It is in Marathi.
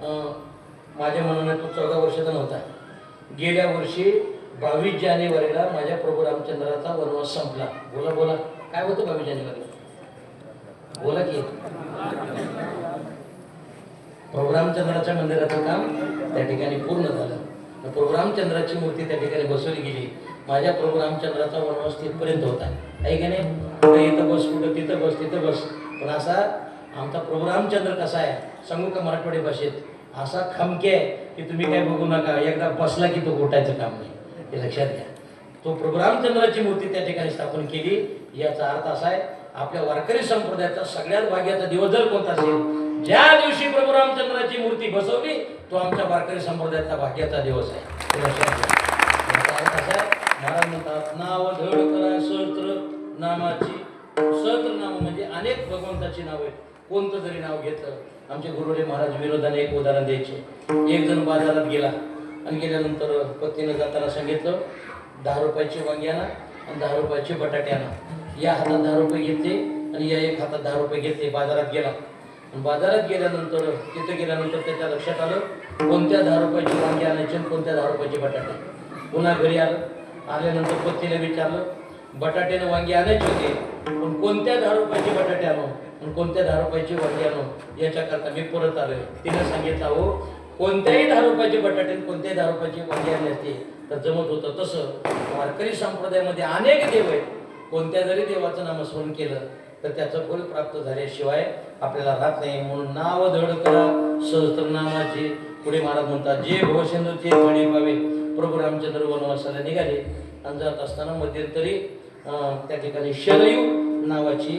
माझ्या मनाने तो चौदा वर्षाचा नव्हता. गेल्या वर्षी बावीस जानेवारीला माझ्या प्रभू रामचंद्राचा वनवास संपला. बोला बोला. काय होतं बावीस जानेवारी बोला की. प्रभू रामचंद्राच्या मंदिराचं काम त्या ठिकाणी पूर्ण झालं. प्रभू रामचंद्राची मूर्ती त्या ठिकाणी बसवली गेली. माझ्या प्रभू रामचंद्राचा वनवास तिथपर्यंत होता. आहे की नाही? इथं बस कुठं तिथं बस तिथं बस. पण असा आमचा प्रोग्राम चंद्र कसा आहे? सांगू का मराठवाडी भाषेत? असा खमके आहे की तुम्ही काय बघू नका. एकदा बसला की तो गोटायचं काम नाही. हे लक्षात घ्या. तो प्रोग्राम रामचंद्राची मूर्ती त्या ठिकाणी स्थापन केली. याचा अर्थ असा आहे आपल्या वारकरी संप्रदायाचा सगळ्यात भाग्याचा दिवस जर कोणता असेल ज्या दिवशी प्रभू रामचंद्राची मूर्ती बसवली तो आमच्या वारकरी संप्रदायाचा भाग्याचा दिवस आहे. याचा अर्थ असा आहे महाराज म्हणतात नाव धड करा सहस्त्र नामाची. सहस्त्र नाम म्हणजे अनेक भगवंताची नाव. आहेत कोणतं जरी नाव घेतलं आमचे गुरुडे महाराज विरोधाने एक उदाहरण द्यायचे. एक जण बाजारात गेला आणि गेल्यानंतर पत्नीनं जाताना सांगितलं दहा रुपयाची वांगी आणा आणि दहा रुपयाचे बटाटे आणा. या हातात दहा रुपये घेतले आणि या एक हातात दहा रुपये घेतले बाजारात गेला. आणि बाजारात गेल्यानंतर तिथे गेल्यानंतर त्याच्या लक्षात आलं कोणत्या दहा रुपयाची वांगी आणायचे आणि कोणत्या दहा रुपयाचे बटाटे. पुन्हा घरी आलं. आल्यानंतर पत्नीने विचारलं बटाट्याने वांगी आणायची होती. पण कोणत्या दहा रुपयाचे बटाटे आणू? पण कोणत्या दहा रुपयाची वांगी आणू? याच्याकरता मी परत आलोय. तिने सांगितलं हो कोणत्याही दहा रुपयाचे बटाटे कोणत्याही दहा रुपयाची वांगी आणली असते तर जमत होतं तसं. वारकरी संप्रदायामध्ये अनेक देव आहेत. कोणत्या जरी देवाचं नामस्मरण केलं तर त्याचं फळ प्राप्त झाल्याशिवाय आपल्याला राहत नाही. म्हणून नाव धड करा. सहस्त्रनामाचे पुढे महाराज म्हणतात जे भवसिंधूचे धडे पावे प्रभू रामचंद्र वनवासाला निघाले. आणि जात असताना मध्यंतरी त्या ठिकाणी शरयू नावाची